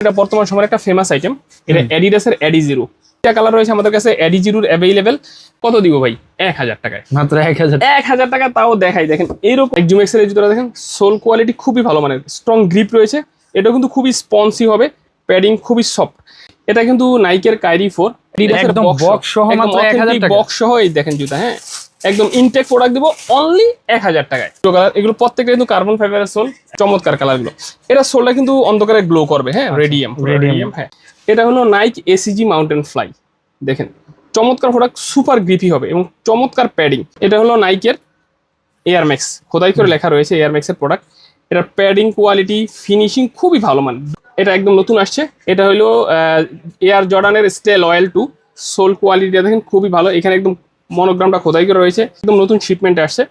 এটা বর্তমান সময়ের একটা ফেমাস আইটেম এটা অ্যাডিডাসের অ্যাডি জিরো এটা কালার রয়েছে আমাদের কাছে অ্যাডি জিরোর অ্যাভেলেবেল কত দিব ভাই? এক হাজার টাকায়। মাত্র এক হাজার। এক হাজার টাকা তাও দেখাই। দেখেন এইরকম জুমেক্সের এই জুতোটা দেখেন সোল কোয়ালিটি খুবই ভালো মানের স্ট্রং গ্রিপ রয়েছে। এটা কিন্তু খুবই স্পন্সি হবে প্যাডিং খুবই সফট এটা কিন্তু নাইকের কাইরি ফোর একদম box সহ মাত্র 1000 টাকা। বক্স সহ এই দেখেন জুতা হ্যাঁ। একদম ইনটেক প্রোডাক্ট দিব অনলি এক হাজার টাকায়। কালার এগুলো প্রত্যেকটা কিন্তু কার্বন ফাইবারের সোল চমৎকার কালারগুলো। এটা সোলটা কিন্তু অন্ধকারে গ্লো করবে হ্যাঁ? Radium radium। রেডিয়াম হ্যাঁ। এটা হলো নাইক এসিজি মাউন্টেন ফ্লাই দেখেন। চমৎকার প্রোডাক্ট সুপার গ্রিপি হবে এবং চমৎকার প্যাডিং এটা হলো নাইকের এয়ার ম্যাক্স খোদাই করে লেখা রয়েছে এয়ার ম্যাক্সের প্রোডাক্ট এটার প্যাডিং কোয়ালিটি ফিনিশিং খুবই ভালো মান এটা একদম নতুন আসছে। এটা হলো এয়ার জর্ডানের স্টেল অয়েল টু সোল কোয়ালিটিটা দেখেন খুবই ভালো। এখানে একদম মনোগ্রামটা খোদাই করে রয়েছে। একদম নতুন শিপমেন্ট আসছে।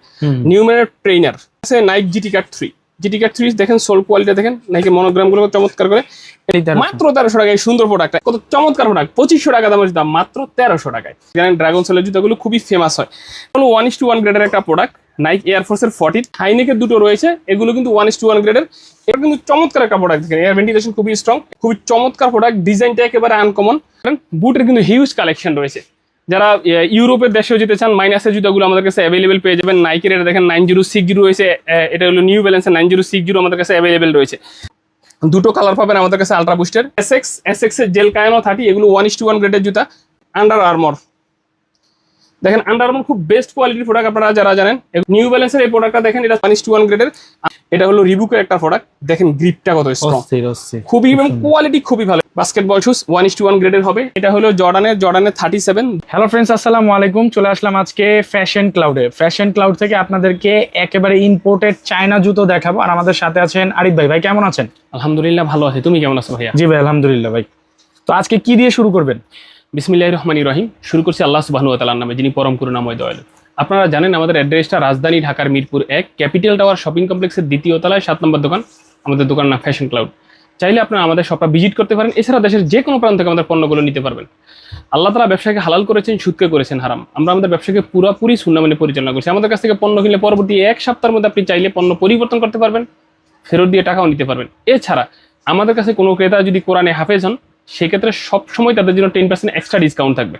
নিউমের ট্রেনার আছে Nike GT cut three GT cut three দেখেন সোল কোয়ালিটি দেখেন নাইকের মনোগ্রামগুলো চমৎকার করে। মাত্র তেরোশো টাকায় সুন্দর প্রোডাক্ট কত চমৎকার প্রোডাক্ট পঁচিশশো টাকা দামের দাম মাত্র তেরোশো টাকায়। জানেন ড্রাগন সোলের জুতাগুলো খুবই ফেমাস হয়। হলো ওয়ান ইস টু ওয়ান গ্রেডের একটা প্রোডাক্ট নাইক এয়ারফোর্সের ফর্টি হাইনেকের দুটো রয়েছে এগুলো কিন্তু ওয়ান ইস টু ওয়ান গ্রেডের এটা কিন্তু চমৎকার একটা প্রোডাক্ট দেখেন এয়ার ভেন্টিলেশন খুবই স্ট্রং খুবই চমৎকার প্রোডাক্ট ডিজাইনটা একেবারে আনকমন বুটের কিন্তু হিউজ কালেকশন রয়েছে। যারা ইউরোপের দেশেও যেতে চান মাইনাসের জুতাগুলো আমাদের কাছে অ্যাভেলেবেল পেয়ে যাবেন। নাইকের এটা দেখেন নাইন জিরো সিক্স জিরো রয়েছে এটা হলো নিউ ব্যালেন্সের নাইন জিরো সিক্স জিরো আমাদের কাছে অ্যাভেলেবেল রয়েছে। দুটো কালার পাবেন আমাদের কাছে আলট্রা বুস্টের এস এক্স এস এক্সের জেল কায়ানো থার্টি এগুলো ওয়ান ইস টু ওয়ান গ্রেডের জুতা আন্ডার আর্মর দেখেন আন্ডার আর্মর খুব বেস্ট কোয়ালিটির প্রোডাক্ট আপনারা যারা জানেন নিউ ব্যালেন্সের এই প্রোডাক্টটা দেখেন এটা ইস টু ওয়ান গ্রেডের এটা হলো রিবুকের একটা প্রোডাক্ট দেখেন গ্রিপটা কত স্ট্রং খুবই এবং কোয়ালিটি খুবই ভালো। Basketball shoes one is to one গ্রেডের হবে। এটা হলো জর্ডানের জর্ডানের থার্টি সেভেন হ্যালো ফ্রেন্ডস আসসালামু আলাইকুম। চলে আসলাম আজকে ফ্যাশন ক্লাউডে ফ্যাশন ক্লাউড থেকে আপনাদেরকে একেবারে ইম্পোর্টেড চায়না জুতো দেখাবো। আর আমাদের সাথে আছেন আরিফ ভাই। ভাই কেমন আছেন? আলহামদুলিল্লাহ ভালো আছে। তুমি কেমন আছো ভাইয়া? জি ভাই আলহামদুলিল্লাহ ভাই। তো আজকে কি দিয়ে শুরু করবেন? বিসমিল্লাহ রহমানি রহিম। শুরু করছি আল্লাহ সুবাহনু তালার নামে, যিনি পরম করুণাময় দয়ালু। আপনারা জানেন আমাদের অ্যাড্রেসটা রাজধানী ঢাকার মিরপুর এক, ক্যাপিটাল টাওয়ার শপিং কমপ্লেক্সের দ্বিতীয় তলায়, সাত নম্বর দোকান, আমাদের দোকান নাম ফ্যাশন ক্লাউড। চাইলে আপনারা আমাদের শপটা ভিজিট করতে পারেন, এছাড়া দেশের যে কোনো প্রান্ত থেকে আমাদের পণ্যগুলো নিতে পারবেন। আল্লাহ তালা ব্যবসাকে হালাল করেছেন, সুদকে করেছেন হারাম। আমরা আমাদের ব্যবসাকে পুরোপুরি শূন্য মানে পরিচালনা করছি। আমাদের কাছ থেকে পণ্য কিনলে পরবর্তী এক সপ্তাহের মধ্যে আপনি চাইলে পণ্য পরিবর্তন করতে পারবেন, ফেরত দিয়ে টাকাও নিতে পারবেন। এছাড়া আমাদের কাছে কোনো ক্রেতা যদি কোরআনে হাফেজ হন সেক্ষেত্রে সবসময় তাদের জন্য টেন পার্সেন্ট এক্সট্রা ডিসকাউন্ট থাকবে।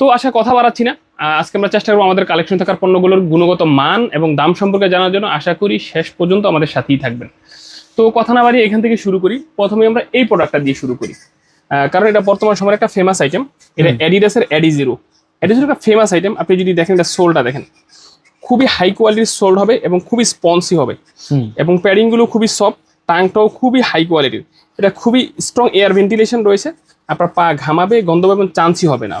তো আশা কথা বাড়াচ্ছি না। আজকে আমরা চেষ্টা করব আমাদের কালেকশন থাকার পণ্যগুলোর গুণগত মান এবং দাম সম্পর্কে জানার জন্য। আশা করি শেষ পর্যন্ত আমাদের সাথেই থাকবেন। তো কথা না বাড়িয়ে এখান থেকে শুরু করি। প্রথমে আমরা এই প্রোডাক্টটা দিয়ে শুরু করি। কারণ এটা বর্তমান সময়ের একটা ফেমাস আইটেম এটা অ্যাডিডাসের অ্যাডি জিরো অ্যাডি জিরো একটা ফেমাস আইটেম আপনি যদি দেখেন এটা সোলটা দেখেন। খুবই হাই কোয়ালিটির সোল্ড হবে এবং খুবই স্পন্সি হবে। এবং প্যাডিংগুলো খুবই সফট টাংটাও খুবই হাই কোয়ালিটির এটা খুবই স্ট্রং এয়ার ভেন্টিলেশন রয়েছে। আপনার পা ঘামাবে, গন্ধ এবং চান্সই হবে না।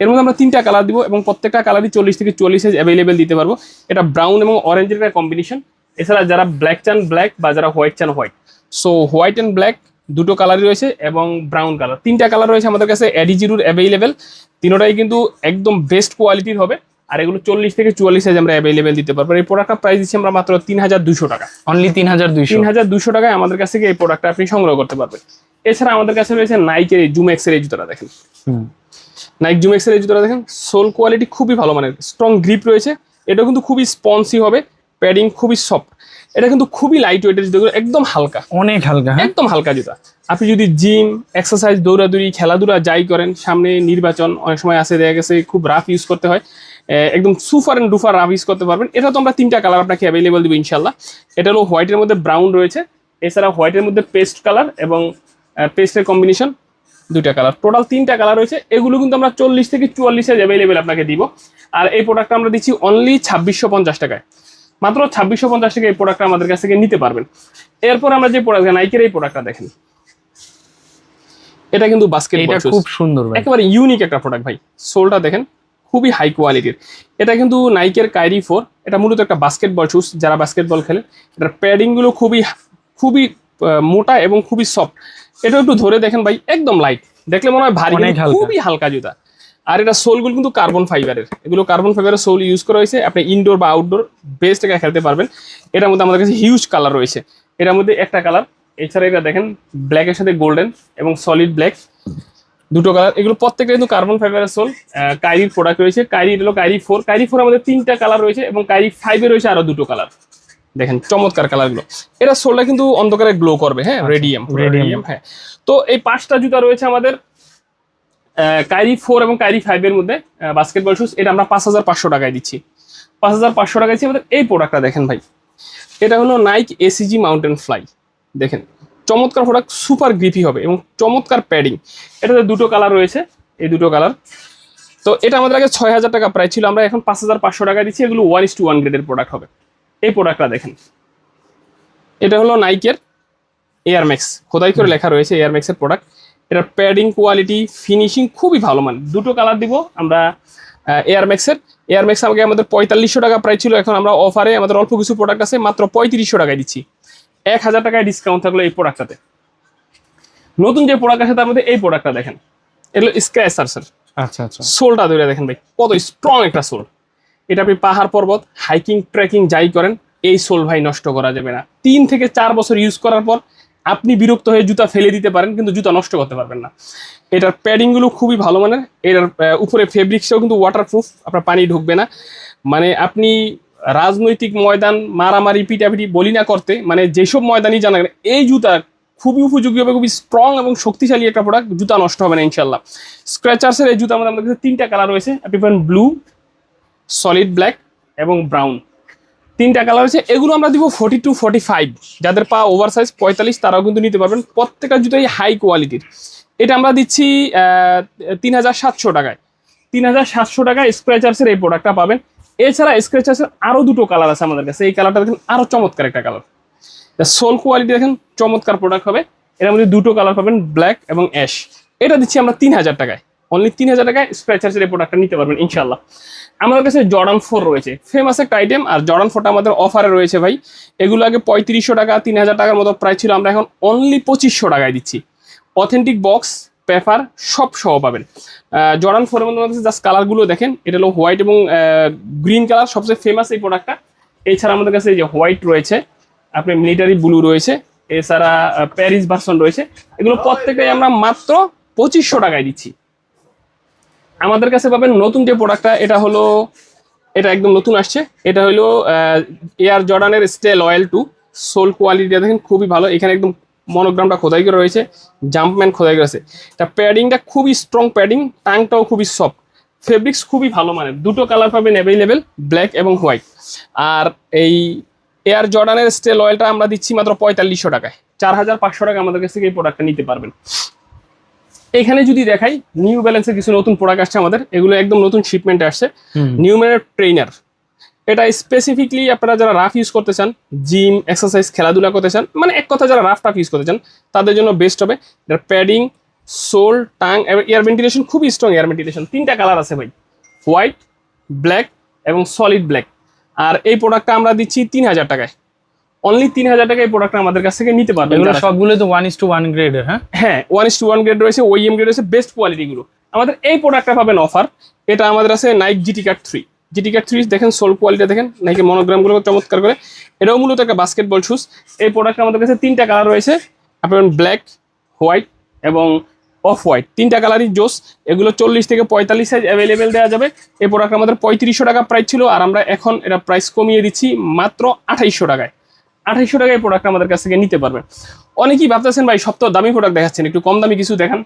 এর মধ্যে আমরা তিনটা কালার দিব এবং প্রত্যেকটা কালারই চল্লিশ থেকে চল্লিশ সাইজ অ্যাভেলেবেল দিতে পারব। এটা ব্রাউন এবং অরেঞ্জের একটা কম্বিনেশন এছাড়া যারা ব্ল্যাক চান ব্ল্যাক বা যারা হোয়াইট চান white so white and black দুটো কালারই রয়েছে এবং ব্রাউন কালার তিনটা কালার রয়েছে আমাদের কাছে অ্যাডিজিরুর অ্যাভেলেবেল তিনোটাই কিন্তু একদম বেস্ট কোয়ালিটির হবে। আর এগুলো চল্লিশ থেকে চুয়াল্লিশ সাইজ আমরা অ্যাভেলেবেল দিতে পারব। এই প্রোডাক্টটা প্রাইস দিচ্ছি আমরা মাত্র তিন হাজার দুশো টাকা। অনলি তিন হাজার দুইশো। তিন হাজার দুশো টাকায় আমাদের কাছ থেকে এই প্রোডাক্টটা আপনি সংগ্রহ করতে পারবেন। এছাড়া আমাদের কাছে রয়েছে নাইকের এই জুমেক্সের এই জুতোটা দেখেন। নাইক জুমেক্সের এই জুতোটা দেখেন সোল কোয়ালিটি খুবই ভালো মানের স্ট্রং গ্রিপ রয়েছে। এটা কিন্তু খুবই স্পন্সি হবে প্যাডিং খুবই সফট এটা কিন্তু খুবই লাইট ওয়েটের জুতোগুলো একদম হালকা। অনেক হালকা হ্যাঁ? একদম হালকা জুতা। আপনি যদি জিম এক্সারসাইজ দৌড়াদৌড়ি খেলাধুলা যাই করেন সামনে নির্বাচন অনেক সময় আসে দেখা গেছে খুব রাফ ইউজ করতে হয়। একদম সুপার অ্যান্ড ডুফার রাফ করতে পারবেন। এটা তো আমরা তিনটা কালার আপনাকে অ্যাভেলেবল দিব ইনশাল্লাহ এটা হলো হোয়াইটের মধ্যে ব্রাউন রয়েছে। এছাড়া হোয়াইটের মধ্যে পেস্ট কালার এবং পেস্টের কম্বিনেশন দুইটা কালার টোটাল তিনটা কালার রয়েছে। এগুলো কিন্তু আমরা চল্লিশ থেকে চুয়াল্লিশ অ্যাভেলেবেল আপনাকে দিব। আর এই প্রোডাক্টটা আমরা দিচ্ছি অনলি ছাব্বিশশো পঞ্চাশ টাকায়। মাত্র ছাব্বিশশো পঞ্চাশ টাকা এই প্রোডাক্টটা আমাদের কাছ থেকে নিতে পারবেন। এরপর আমরা যে প্রোডাক্ট নাইকের এই প্রোডাক্টটা দেখেন। এটা কিন্তু বাস্কেট খুব সুন্দর একেবারে ইউনিক একটা প্রোডাক্ট ভাই। সোলটা দেখেন। খুবই হাই কোয়ালিটির এটা কিন্তু নাইকের কাইরি ফোর এটা মূলত একটা বাস্কেটবল শুজ যারা বাস্কেটবল খেলে। এটার প্যাডিংগুলো খুবই খুবই মোটা এবং খুবই সফট এটা একটু ধরে দেখেন ভাই একদম লাইট দেখলে মনে হয় ভারী খুবই হালকা জুতা। আর এটা সোলগুলো কিন্তু কার্বন ফাইবারের এগুলো কার্বন ফাইবারের সোল ইউজ করা হয়েছে। আপনি ইনডোর বা আউটডোর বেস্ট টাকা খেলতে পারবেন। এটার মধ্যে আমাদের কাছে হিউজ কালার রয়েছে। এটার মধ্যে একটা কালার এছাড়া এটা দেখেন ব্ল্যাকের সাথে গোল্ডেন এবং সলিড ব্ল্যাক দুটো কালার এগুলো প্রত্যেকটা কিন্তু কার্বন ফাইবারের সোল কাইরির প্রোডাক্ট রয়েছে। কাইরি হলো কাইরি ফোর কাইরি ফোর আমাদের তিনটা কালার রয়েছে এবং কাইরি ফাইভে রয়েছে আরও দুটো কালার দেখেন চমৎকার কালারগুলো এটা সোলটা কিন্তু অন্ধকারে গ্লো করবে হ্যাঁ? Radium radium। রেডিয়াম হ্যাঁ। তো এই পাঁচটা জুতা রয়েছে আমাদের কাইরি ফোর এবং কাইরি ফাইভের মধ্যে বাস্কেটবল শুজ এটা আমরা পাঁচ হাজার পাঁচশো টাকায় দিচ্ছি। পাঁচ হাজার পাঁচশো টাকায় দিচ্ছি আমাদের এই প্রোডাক্টটা দেখেন ভাই। এটা হলো নাইক এসিজি মাউন্টেন ফ্লাই দেখেন চমৎকার প্রোডাক্ট সুপার গ্রিপি হবে এবং চমৎকার প্যাডিং এটাতে দুটো কালার রয়েছে, এই দুটো কালার তো এটা আমাদের আগে ছয় হাজার টাকা প্রায় ছিল, আমরা এখন পাঁচ হাজার পাঁচশো টাকা দিচ্ছি, এগুলো ওয়ান ইস টু ওয়ান গ্রেডের প্রোডাক্ট হবে। এই প্রোডাক্টটা দেখেন। এটা হলো নাইকের এয়ার ম্যাক্স খোদাই করে লেখা রয়েছে এয়ার ম্যাক্সের প্রোডাক্ট এটার প্যাডিং কোয়ালিটি ফিনিশিং খুবই ভালো মানে দুটো কালার দিব আমরা এয়ার ম্যাক্সের এয়ার ম্যাক্স আমাকে আমাদের পঁয়তাল্লিশশো টাকা প্রাইস ছিল, এখন আমরা অফারে আমাদের অল্প কিছু প্রোডাক্ট আছে, মাত্র পঁয়ত্রিশশো টাকায় দিচ্ছি। এক হাজার টাকায় ডিসকাউন্ট থাকল এই প্রোডাক্টটাতে নতুন যে প্রোডাক্ট আছে তার মধ্যে এই প্রোডাক্টটা দেখেন। এগুলো স্ক্র্যাচার স্যার আচ্ছা আচ্ছা। সোলটা ধরে দেখেন ভাই কত স্ট্রং একটা সোল। এটা আপনি পাহাড় পর্বত হাইকিং ট্রেকিং যাই করেন এই সোল ভাই নষ্ট করা যাবে না। তিন থেকে চার বছর ইউজ করার পর আপনি বিরক্ত হয়ে জুতা ফেলে দিতে পারেন কিন্তু জুতা নষ্ট করতে পারবেন না। এটার প্যাডিংগুলো খুবই ভালো মানের। এটার উপরে ফেব্রিক্সটাও কিন্তু ওয়াটারপ্রুফ আপনার পানি ঢুকবে না। মানে আপনি রাজনৈতিক ময়দান মারামারি, পিটাপিটি বলি না করতে মানে যেসব ময়দানই জানা এই জুতা খুবই উপযোগী হবে, খুবই স্ট্রং এবং শক্তিশালী একটা প্রোডাক্ট জুতা নষ্ট হবে না ইনশাল্লাহ স্ক্র্যাচার্সের এই জুতা আমাদের আমাদের কাছে তিনটা কালার রয়েছে, আপনি পাবেন ব্লু সলিড ব্ল্যাক এবং ব্রাউন তিনটা কালার আছে এগুলো আমরা দিব ফোর্টি টু ফোর্টি ফাইভ যাদের পা ওভার সাইজ পঁয়তাল্লিশ, তারাও কিন্তু নিতে পারবেন। প্রত্যেকটা জুতাই হাই কোয়ালিটির এটা আমরা দিচ্ছি তিন হাজার সাতশো টাকায়। তিন হাজার সাতশো টাকায় স্ক্র্যাচার্সের এই প্রোডাক্টটা পাবেন। এছাড়া স্ক্র্যাচার্সের আরও দুটো কালার আছে আমাদের কাছে। এই কালারটা দেখেন আরও চমৎকার একটা কালার সোল কোয়ালিটি দেখেন চমৎকার প্রোডাক্ট হবে। এর মধ্যে দুটো কালার পাবেন ব্ল্যাক এবং অ্যাশ এটা দিচ্ছি আমরা তিন হাজার টাকায়। অনলি তিন হাজার টাকায় স্ক্র্যাচার্সের এই প্রোডাক্টটা নিতে পারবেন ইনশাল্লাহ আমাদের কাছে জর্ডান ফোর রয়েছে। ফেমাস একটা আইটেম আর জর্ডান ফোরটা আমাদের অফারে রয়েছে ভাই। এগুলো আগে পঁয়ত্রিশশো টাকা, তিন হাজার টাকার মতো প্রাইস ছিল। আমরা এখন অনলি পঁচিশশো টাকায় দিচ্ছি। অথেন্টিক বক্স পেপার সব সহ পাবেন। জর্ডান ফোরের মধ্যে জাস্ট কালারগুলো দেখেন, এটা হলো হোয়াইট এবং গ্রিন কালার সবচেয়ে ফেমাস এই প্রোডাক্টটা এছাড়া আমাদের কাছে এই যে হোয়াইট রয়েছে, আপনি মিলিটারি ব্লু রয়েছে, এছাড়া প্যারিস ভার্সন রয়েছে, এগুলো প্রত্যেকটাই আমরা মাত্র পঁচিশশো টাকায় দিচ্ছি। আমাদের কাছে পাবেন নতুন যে প্রোডাক্টটা এটা হলো, এটা একদম নতুন আসছে, এটা হলো এয়ার জর্ডানের স্টেল অয়েল টু সোল কোয়ালিটিটা দেখেন খুবই ভালো, এখানে একদম মনোগ্রামটা খোদাই করে রয়েছে জাম্পম্যান খোদাই করে আছে। এটা প্যাডিংটা খুবই স্ট্রং প্যাডিং টাংটাও খুবই সফট ফেব্রিক্স খুবই ভালো মানে দুটো কালার পাবেন অ্যাভেলেবেল ব্ল্যাক এবং হোয়াইট আর এই এয়ার জর্ডানের স্টেল অয়েলটা আমরা দিচ্ছি মাত্র পঁয়তাল্লিশশো টাকায়। চার হাজার পাঁচশো টাকা আমাদের কাছ থেকে এই প্রোডাক্টটা নিতে পারবেন। এখানে যদি দেখাই নিউ ব্যালেন্সের কিছু নতুন প্রোডাক্ট আসছে আমাদের এগুলো একদম নতুন শিপমেন্টে আসছে। নিউমের ট্রেনার এটা স্পেসিফিকলি আপনারা যারা রাফ ইউজ করতে চান জিম এক্সারসাইজ খেলাধুলা করতে চান মানে এক কথা যারা রাফ টাফ ইউজ করতে চান তাদের জন্য বেস্ট হবে। এটার padding sole tongue air ventilation খুবই স্ট্রং এয়ার ভেন্টিলেশন তিনটা কালার আছে ভাই। হোয়াইট ব্ল্যাক এবং সলিড ব্ল্যাক আর এই প্রোডাক্টটা আমরা দিচ্ছি তিন হাজার টাকায়। অনলি তিন হাজার টাকায় এই প্রোডাক্টটা আমাদের কাছ থেকে নিতে পারবে এগুলো সবগুলো তো ওয়ান ইস টু ওয়ান গ্রেডের হ্যাঁ? হ্যাঁ one is to one grade রয়েছে ওইএম গ্রেড রয়েছে বেস্ট কোয়ালিটিগুলো আমাদের এই প্রোডাক্টটা পাবেন অফার এটা আমাদের আছে Nike GT cut three GT cut three দেখেন সোল কোয়ালিটি দেখেন নাকি মনোগ্রামগুলো চমৎকার করে। এটাও মূলত একটা বাস্কেটবল শুজ এই প্রোডাক্টটা আমাদের কাছে তিনটা কালার রয়েছে। আপনার ব্ল্যাক হোয়াইট এবং অফ হোয়াইট তিনটা কালারই জোস। এগুলো চল্লিশ থেকে পঁয়তাল্লিশ সাইজ অ্যাভেলেবেল দেওয়া যাবে। এই প্রোডাক্ট আমাদের পঁয়ত্রিশশো টাকা প্রাইস ছিল আর আমরা এখন এটা প্রাইস কমিয়ে দিচ্ছি মাত্র আঠাইশশো টাকায়। আঠাইশশো টাকায় প্রোডাক্ট আমাদের কাছ থেকে নিতে পারবেন। অনেকেই ভাবতেছেন, ভাই, সব তো দামি প্রোডাক্ট দেখাচ্ছেন, একটু কম দামি কিছু দেখান।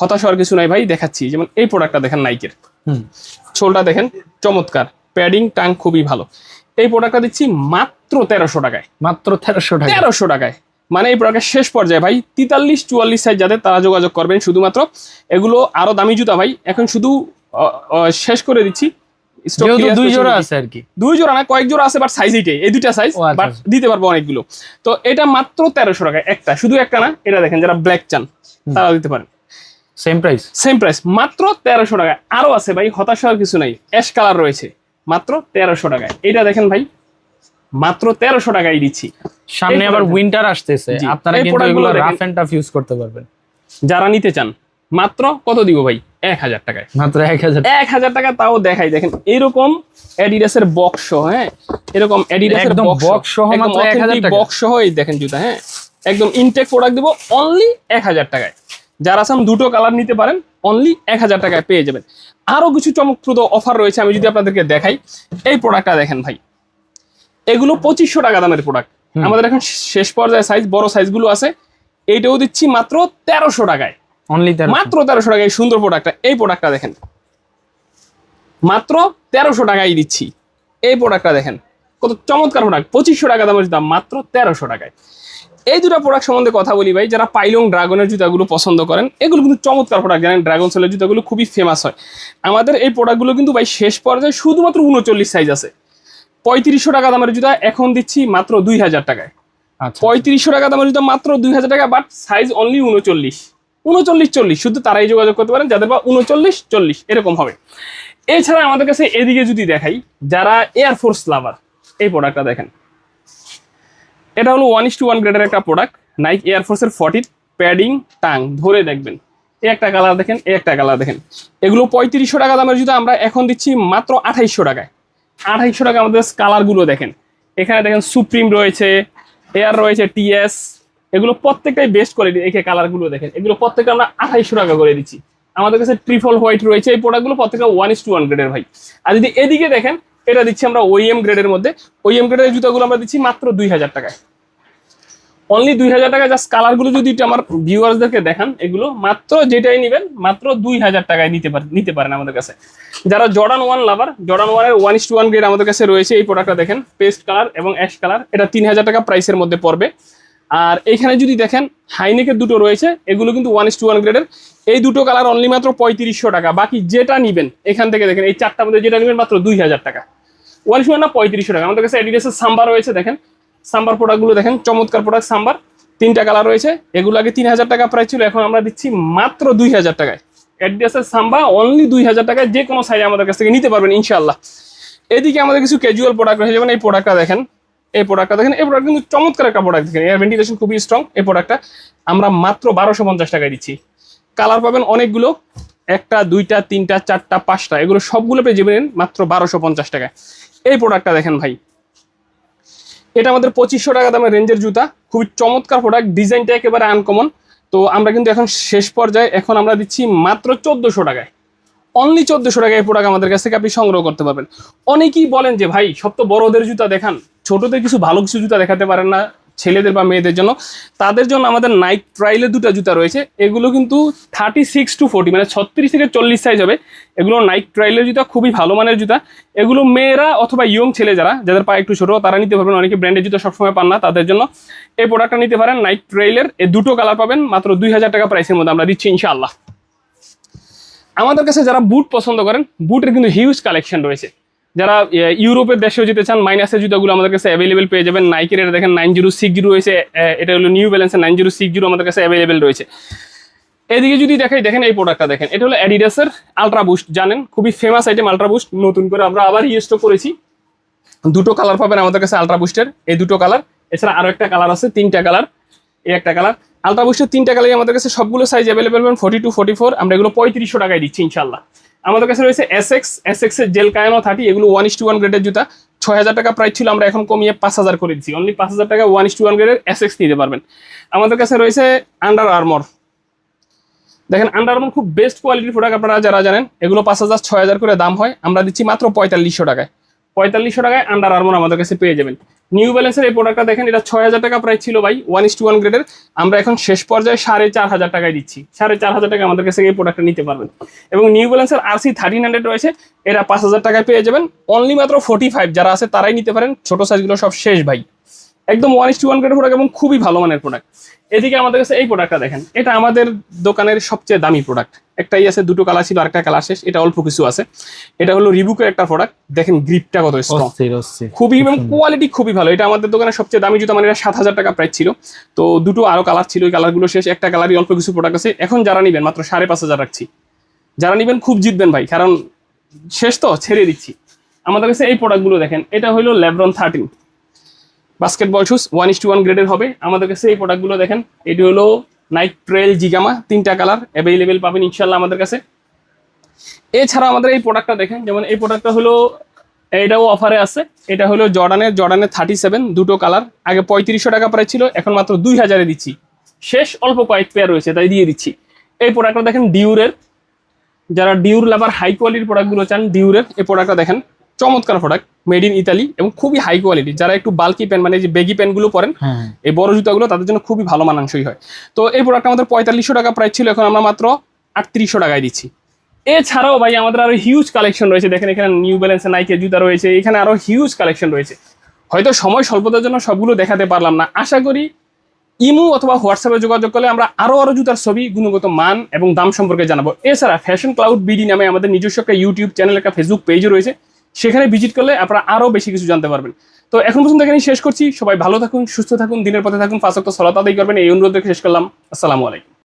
হতাশ হওয়ার কিছু নাই ভাই দেখাচ্ছি। যেমন এই প্রোডাক্টটা দেখেন নাইকের ছোলটা দেখেন চমৎকার। প্যাডিং টাং খুবই ভালো। এই প্রোডাক্টটা দিচ্ছি মাত্র তেরোশো টাকায়। মাত্র তেরোশো টাকা তেরোশো টাকায়। মানে এই প্রোডাক্টের শেষ পর্যায়ে ভাই তেতাল্লিশ চুয়াল্লিশ সাইজ যাদের তারা যোগাযোগ করবেন শুধুমাত্র। এগুলো আরও দামি জুতা ভাই এখন শুধু শেষ করে দিচ্ছি। দুই জোড়া আছে আর কি দুই জোড়া না কয়েক জোড়া আছে বাট সাইজ এই দুইটা সাইজ আচ্ছা, বাট আচ্ছা। দিতে পারব অনেকগুলো। তো এটা মাত্র তেরোশো টাকা একটা। শুধু একটা না এটা দেখেন যারা ব্ল্যাক চান তারা দিতে পারেন। সেম প্রাইস সেম প্রাইস মাত্র তেরোশো টাকা। আরও আছে ভাই হতাশ হওয়ার কিছু নাই। অ্যাশ কালার রয়েছে। মাত্র তেরোশো টাকায়। এটা দেখেন ভাই মাত্র তেরোশো টাকায় দিচ্ছি। সামনে আবার উইন্টার আসতেছে। আপনারা কিন্তু এগুলো রাফ এন্ড টাফ ইউজ করতে পারবেন। যারা নিতে চান মাত্র কত দিব ভাই? এক হাজার টাকায়। মাত্র এক হাজার এক হাজার টাকা তাও দেখাই। দেখেন এরকম অ্যাডিডাসের বক্স সহ হ্যাঁ? এরকম অ্যাডিডাসের বক্স সহ। মাত্র 1000 টাকা? বক্স সহ এই দেখেন জুতা হ্যাঁ? একদম ইনটেক প্রোডাক্ট দেবো অনলি এক হাজার টাকায়। যারা চান দুটো কালার নিতে পারেন অনলি এক হাজার টাকায় পেয়ে যাবেন। আরও কিছু চমকপ্রদ অফার রয়েছে আমি যদি আপনাদেরকে দেখাই এই প্রোডাক্টটা দেখেন ভাই। এগুলো পঁচিশশো টাকা দামের প্রোডাক্ট। আমাদের এখন শেষ পর্যায়ে সাইজ বড় সাইজগুলো আছে। এইটাও দিচ্ছি মাত্র তেরোশো টাকায়। অনলি তেরো মাত্র তেরোশো টাকায় সুন্দর প্রোডাক্টটা এই প্রোডাক্টটা দেখেন। মাত্র তেরোশো টাকায় দিচ্ছি। এই প্রোডাক্টটা দেখেন। কত চমৎকার প্রোডাক্ট পঁচিশশো টাকা দামের দাম মাত্র তেরোশো টাকায়। এই দুটো প্রোডাক্ট সম্বন্ধে কথা বলি ভাই যারা পাইলং ড্রাগনের জুতাগুলো পছন্দ করেন এগুলো কিন্তু চমৎকার প্রোডাক্ট জানেন ড্রাগন সেলের জুতাগুলো খুবই ফেমাস হয়। আমাদের এই প্রোডাক্টগুলো কিন্তু ভাই শেষ পর্যায়ে শুধুমাত্র উনচল্লিশ সাইজ আছে। পঁয়ত্রিশশো টাকা দামের জুতা এখন দিচ্ছি মাত্র দুই হাজার টাকায়। আচ্ছা পঁয়ত্রিশশো টাকা দামের জুতা মাত্র দুই হাজার টাকা বাট সাইজ অনলি উনচল্লিশ। উনচল্লিশ চল্লিশ শুধু তারাই যোগাযোগ করতে পারেন যাদের বা উনচল্লিশ চল্লিশ এরকম হবে। এছাড়া আমাদের কাছে এদিকে যদি দেখাই যারা এয়ারফোর্স লাভার এই প্রোডাক্টটা দেখেন। এটা হলো ওয়ান ইস টু ওয়ান গ্রেডের একটা প্রোডাক্ট নাইক এয়ারফোর্সের ফর্টির প্যাডিং টাং ধরে দেখবেন। এই একটা কালার দেখেন, এই একটা কালার দেখেন। এগুলো পঁয়ত্রিশশো টাকা দামের জুতা, আমরা এখন দিচ্ছি মাত্র আঠাইশশো টাকায়। আঠাইশশো টাকা আমাদের কালারগুলো দেখেন। এখানে দেখেন সুপ্রিম রয়েছে এয়ার রয়েছে টিএস এগুলো প্রত্যেকটাই বেস্ট কোয়ালিটি এই কালারগুলো দেখেন। এগুলো প্রত্যেকটা আমরা আঠাইশশো টাকা করে দিচ্ছি। আমাদের কাছে ট্রিপল হোয়াইট রয়েছে, এই প্রোডাক্টগুলো প্রত্যেকটা ওয়ান ইস টু ওয়ান গ্রেডের ভাই। আর যদি এদিকে দেখেন এটা দিচ্ছি আমরা ওইএম গ্রেডের মধ্যে। ওইএম গ্রেডের জুতোগুলো আমরা দিচ্ছি মাত্র দুই হাজার টাকায়। অনলি দুই হাজার টাকা জাস্ট কালারগুলো যদি আমার ভিউয়ার্সদেরকে দেখান, এগুলো মাত্র যেটাই নেবেন, মাত্র দুই হাজার টাকায় নিতে পারেন নিতে পারেন আমাদের কাছে। যারা জর্ডান ওয়ান লাভার জর্ডান ওয়ানের one is to one grade আমাদের কাছে রয়েছে, এই প্রোডাক্টটা দেখেন পেস্ট কালার এবং অ্যাশ কালার এটা তিন হাজার টাকা প্রাইসের মধ্যে পড়বে। আর এখানে যদি দেখেন হাইনেকের দুটো রয়েছে, এগুলো কিন্তু ওয়ান ইস টু ওয়ান গ্রেডের এই দুটো কালার অনলি মাত্র পঁয়ত্রিশশো টাকা, বাকি যেটা নিবেন, এখান থেকে দেখেন, এই চারটার মধ্যে যেটা নেবেন মাত্র দুই হাজার টাকা। ইস ওয়ান না পঁয়ত্রিশশো টাকা। আমাদের কাছে অ্যাডিডাসের সাম্বার রয়েছে, দেখেন। সাম্বার প্রোডাক্টগুলো দেখেন, চমৎকার প্রোডাক্ট সাম্বার। তিনটা কালার রয়েছে। এগুলো আগে তিন হাজার টাকা প্রাইস ছিল, এখন আমরা দিচ্ছি মাত্র দুই হাজার টাকায়। অ্যাডিডাসের সাম্বা অনলি দুই হাজার টাকায় যে কোনো সাইজে আমাদের কাছ থেকে নিতে পারবেন ইনশাল্লাহ এদিকে আমাদের কিছু ক্যাজুয়াল প্রোডাক্ট রয়েছে, যেমন এই প্রোডাক্টটা দেখেন। এই প্রোডাক্টটা দেখেন, এই প্রোডাক্ট কিন্তু চমৎকার একটা প্রোডাক্ট দেখেন। এয়ার ভেন্টিলেশন খুবই স্ট্রং এই প্রোডাক্টটা আমরা মাত্র বারোশো পঞ্চাশ টাকায় দিচ্ছি। কালার পাবেন অনেকগুলো। একটা, দুইটা, তিনটা, চারটা, পাঁচটা, এগুলো সবগুলো পেয়ে যাবেন মাত্র বারোশো পঞ্চাশ টাকায়। এই প্রোডাক্টটা দেখেন ভাই। এটা আমাদের পঁচিশশো টাকা দামের রেঞ্জের জুতা, খুবই চমৎকার প্রোডাক্ট ডিজাইনটা একেবারে আনকমন তো আমরা কিন্তু এখন শেষ পর্যায়ে, এখন আমরা দিচ্ছি মাত্র চোদ্দোশো টাকায়। অনলি চোদ্দোশো টাকায় এই প্রোডাক্ট আমাদের কাছ থেকে আপনি সংগ্রহ করতে পারবেন। অনেকেই বলেন যে, ভাই, সব তো বড়দের জুতা দেখান। ছোটদের কিছু ভালো কিছু জুতা দেখাতে পারেন না। ছেলেদের বা মেয়েদের জন্য। তাদের জন্য আমাদের নাইক ট্রাইলের দুটো জুতা রয়েছে। এগুলো কিন্তু থার্টি সিক্স টু ফোর্টি মানে ছত্রিশ থেকে চল্লিশ সাইজ হবে। এগুলো নাইক ট্রাইলের জুতা, খুবই ভালো মানের জুতা। এগুলো মেয়েরা অথবা ইয়ং ছেলে যারা, যাদের পা একটু ছোটো, তারা নিতে পারবেন। অনেকে ব্র্যান্ডের জুতা সবসময় পান না তাদের জন্য। এই প্রোডাক্টটা নিতে পারেন নাইক ট্রাইলের এই দুটো কালার পাবেন, মাত্র দুই হাজার টাকা প্রাইসের মধ্যে আমরা দিচ্ছি ইনশাআল্লাহ। আমাদের কাছে যারা বুট পছন্দ করেন বুটের কিন্তু হিউজ কালেকশন রয়েছে। যারা ইউরোপের দেশেও যেতে চান মাইনাসের জুতাগুলো আমাদের কাছে অ্যাভেলেবেল পেয়ে যাবেন। নাইকের এটা দেখেন নাইন জিরো সিক্স জিরো রয়েছে এটা হলো নিউ ব্যালেন্সের নাইন জিরো সিক্স জিরো আমাদের কাছে অ্যাভেলেবেল রয়েছে। এদিকে যদি দেখাই, দেখেন এই প্রোডাক্টটা দেখেন, এটা হলো অ্যাডিডাসের আলট্রা বুস্ট জানেন? খুবই ফেমাস আইটেম আলট্রা বুস্ট নতুন করে আমরা আবার ইয়েস্টো করেছি। দুটো কালার পাবেন আমাদের কাছে আলট্রা বুস্টের এই দুটো কালার এছাড়া আরও একটা কালার আছে, তিনটা কালার এই একটা কালার আলট্রা বুস্টের তিনটা কালারই আমাদের কাছে সবগুলো সাইজ অ্যাভেলেবেল পাবেন ফোর্টি টু ফোর্টি ফোর আমরা এগুলো পঁয়ত্রিশশো টাকায় দিচ্ছি ইনশাল্লাহ আমাদের কাছে রয়েছে এস এক্স এস এক্সের জেল কায়ানো থার্টি এগুলো ওয়ান ইস টু ওয়ান গ্রেডের জুতা। ছয় হাজার টাকা প্রাইস ছিল, আমরা এখন কমিয়ে পাঁচ হাজার করে দিচ্ছি। অনলি পাঁচ হাজার টাকা ওয়ান ইস টু ওয়ান গ্রেডের এস এক্স নিতে পারবেন। আমাদের কাছে রয়েছে আন্ডার আর্মর দেখেন আন্ডার আর্মর খুব বেস্ট কোয়ালিটির প্রোডাক্ট আপনারা যারা জানেন, এগুলো পাঁচ হাজার, ছয় হাজার করে দাম হয়। আমরা দিচ্ছি মাত্র পঁয়তাল্লিশশো টাকায়। পঁয়তাল্লিশশো টাকায় আন্ডার আর্মর আমাদের কাছে পেয়ে যাবেন। নিউ ব্যালেন্সের এই প্রোডাক্টটা দেখেন, এটা ছয় হাজার টাকা প্রায় ছিল ভাই ওয়ান ইস টু ওয়ান গ্রেডের আমরা এখন শেষ পর্যায়ে সাড়ে চার হাজার টাকায় দিচ্ছি। সাড়ে চার হাজার টাকা আমাদের কাছে এই প্রোডাক্টটা নিতে পারবেন। এবং নিউ ব্যালেন্সের আর সি থার্টিন হান্ড্রেড রয়েছে, এরা পাঁচ হাজার টাকায় পেয়ে যাবেন। অনলি মাত্র ফোর্টি ফাইভ যারা আছে, তারাই নিতে পারেন। ছোট সাইজগুলো সব শেষ ভাই। একদম one is to one product এবং খুবই ভালো মানের প্রোডাক্ট এদিকে আমাদের কাছে এই প্রোডাক্টটা দেখেন। এটা আমাদের দোকানের সবচেয়ে দামি প্রোডাক্ট একটাই আছে দুটো কালার ছিল আরেকটা কালার শেষ। এটা অল্প কিছু আছে। এটা হলো রিবুকের একটা প্রোডাক্ট দেখেন গ্রিপটা কত স্ট্রং খুবই এবং কোয়ালিটি খুবই ভালো। এটা আমাদের দোকানের সবচেয়ে দামি জুতা মানে এটা সাত হাজার টাকা প্রাইস ছিল। তো দুটো আরও কালার ছিল ওই কালারগুলো শেষ। একটা কালারই অল্প কিছু প্রোডাক্ট আছে। এখন যারা নিবেন মাত্র সাড়ে পাঁচ হাজার রাখছি। যারা নিবেন খুব জিতবেন ভাই। কারণ শেষ তো ছেড়ে দিচ্ছি। আমাদের কাছে এই প্রোডাক্টগুলো দেখেন। এটা হলো LeBron thirteen basketball shoes one is to one গ্রেডের হবে। আমাদের কাছে এই প্রোডাক্টগুলো দেখেন, এটি হলো নাইক ট্রেল জিগামা তিনটা কালার অ্যাভেলেবেল পাবেন ইনশাল্লাহ আমাদের কাছে। এছাড়া আমাদের এই প্রোডাক্টটা দেখেন, যেমন এই প্রোডাক্টটা হলো, এটাও অফারে আছে। এটা হলো জর্ডানের জর্ডানের থার্টি সেভেন দুটো কালার আগে পঁয়ত্রিশশো টাকা প্রায় ছিল, এখন মাত্র দুই হাজারে দিচ্ছি। শেষ অল্প কয়েক পেয়ার রয়েছে, তাই দিয়ে দিচ্ছি। এই প্রোডাক্টটা দেখেন ডিউরের যারা ডিউর লাভার হাই কোয়ালিটির প্রোডাক্টগুলো চান ডিউরের এই প্রোডাক্টটা দেখেন, চমৎকার প্রোডাক্ট মেড ইন ইতালি এবং খুবই হাই কোয়ালিটি যারা একটু বাল্কি প্যান্ট মানে যে বেগি প্যান্টগুলো পরেন হ্যাঁ এই বড় জুতাগুলো তাদের জন্য খুবই ভালো মানানসই হয়। তো এই প্রোডাক্ট আমাদের পঁয়তাল্লিশশো টাকা প্রাইস ছিল এখন আমরা মাত্র আটত্রিশশো টাকায় দিচ্ছি। এছাড়াও ভাই আমাদের আরও হিউজ কালেকশন রয়েছে। দেখেন এখানে নিউ ব্যালেন্সের নাইকের জুতা রয়েছে এখানে আরও হিউজ কালেকশন রয়েছে। হয়তো সময় স্বল্পতার জন্য সবগুলো দেখাতে পারলাম না। আশা করি ইমু অথবা হোয়াটসঅ্যাপে যোগাযোগ করলে আমরা আরও আরও জুতার ছবি গুণগত মান এবং দাম সম্পর্কে জানাব। এছাড়া ফ্যাশন ক্লাউড বিডি নামে আমাদের নিজস্ব একটা ইউটিউব চ্যানেল একটা ফেসবুক পেজও রয়েছে। সেখানে ভিজিট করলে আপনারা আরও বেশি কিছু জানতে পারবেন। তো এখন পর্যন্ত এখানে শেষ করছি। সবাই ভালো থাকুন, সুস্থ থাকুন, দিনের পথে থাকুন। ফাঁসক্ত সলাত আদায় করবেন। এই অনুরোধ শেষ করলাম। আসসালামু আলাইকুম।